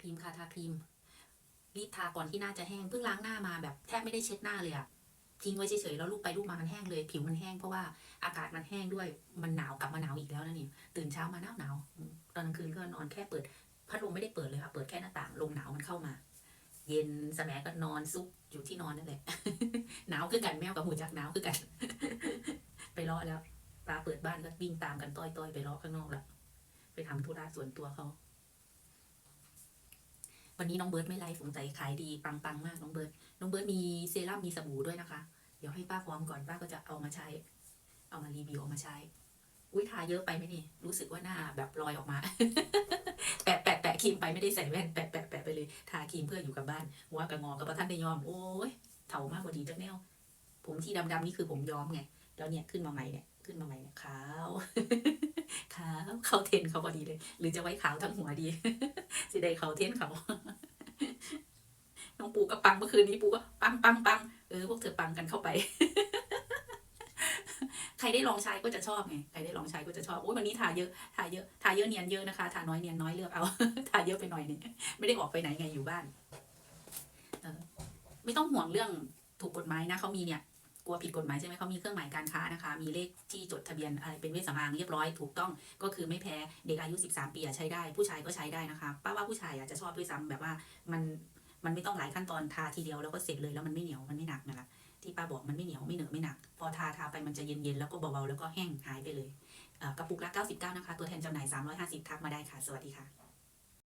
ครีมค่ะทาครีม รีบทาก่อนที่หน้าจะแห้งเพิ่งล้างหน้ามาแบบแทบไม่ได้เช็ดหน้าเลยอะทิ้งไว้เฉยๆแล้วลูบไปลูบมามันแห้งเลย ผิวมันแห้งเพราะว่าอากาศมันแห้งด้วยมันหนาวกลับมาหนาวอีกแล้วนะนี่ตื่นเช้ามาหนาวหนาวตอนกลางคืนก็นอนแค่เปิดพัดลมไม่ได้เปิดเลยค่ะเปิดแค่หน้าต่างลมหนาวมันเข้ามา เย็นสแมัก็นอนซุกอยู่ที่นอนนั่นแหละหนาวคือกันแมวกับหูจักหนาวคือกัน ไปเลาะแล้วปลาเปิดบ้านก็วิ่งตามกันต้อยๆไปเลาะข้างนอกละไปทำธุระส่วนตัวเขา วันนี้น้องเบิร์ดไม่ไลฟ์สงสัยขายดีปังๆมากน้องเบิร์ดน้องเบิร์ดมีเซรั่มมีสบู่ด้วยนะคะ เดี๋ยวให้ป้าพร้อมก่อนป้าก็จะเอามาใช้ เอามารีวิวเอามาใช้อุ้ยทาเยอะไปไหมนี่ รู้สึกว่าหน้าแบบลอยออกมา แปะแปะแปะครีมไปไม่ได้ใส่แว่นแปะแปะแปะไปเลย ทาครีมเพื่ออยู่กับบ้านหัวกระงอกับประท่านได้ยอมโอ้ยเถามากกว่าดีจังแนวผมที่ดำๆนี่คือผมย้อมไงแล้วเนี่ยขึ้นมาใหม่เนี่ยขึ้นมาใหม่เนี่ยขาว เขาเทนเขาพอดีเลย หรือจะไว้ขาวทั้งหัวดี สิได้เขาเทนเขาน้องปูก็ปังเมื่อคืนนี้ปูก็ปังปังปังเออพวกเธอปังกันเข้าไป ใครได้ลองใช้ก็จะชอบไงใครได้ลองใช้ก็จะชอบโอ้ยวันนี้ทาเยอะทาเยอะทาเยอะเนียนเยอะนะคะทาน้อยเนียนน้อยเลือกเอาทาเยอะไปหน่อยหนึงไม่ได้ออกไปไหนไงอยู่บ้านเออไม่ต้องห่วงเรื่องถูกกฎหมายนะเขามีเนี่ย กลัวผิดกฎหมายใช่ไหมเขามีเครื่องหมายการค้านะคะ มีเลขที่จดทะเบียนอะไรเป็นเวชสำอางเรียบร้อยถูกต้องก็คือไม่แพ้เด็กอายุ 13 ปีอะใช้ได้ ผู้ชายก็ใช้ได้นะคะ ป้าว่าผู้ชายอะจะชอบด้วยซ้ำแบบว่ามันมันไม่ต้องหลายขั้นตอนทาทีเดียวแล้วก็เสร็จเลยแล้วมันไม่เหนียวมันไม่หนักนะคะที่ป้าบอกมันไม่เหนียวไม่เหนอะไม่หนัก พอทาทาไปมันจะเย็นๆแล้วก็เบาๆแล้วก็แห้งหายไปเลยกระปุกละ 99 นะคะ ตัวแทนจำหน่าย 350 ทักมาได้ค่ะ สวัสดีค่ะ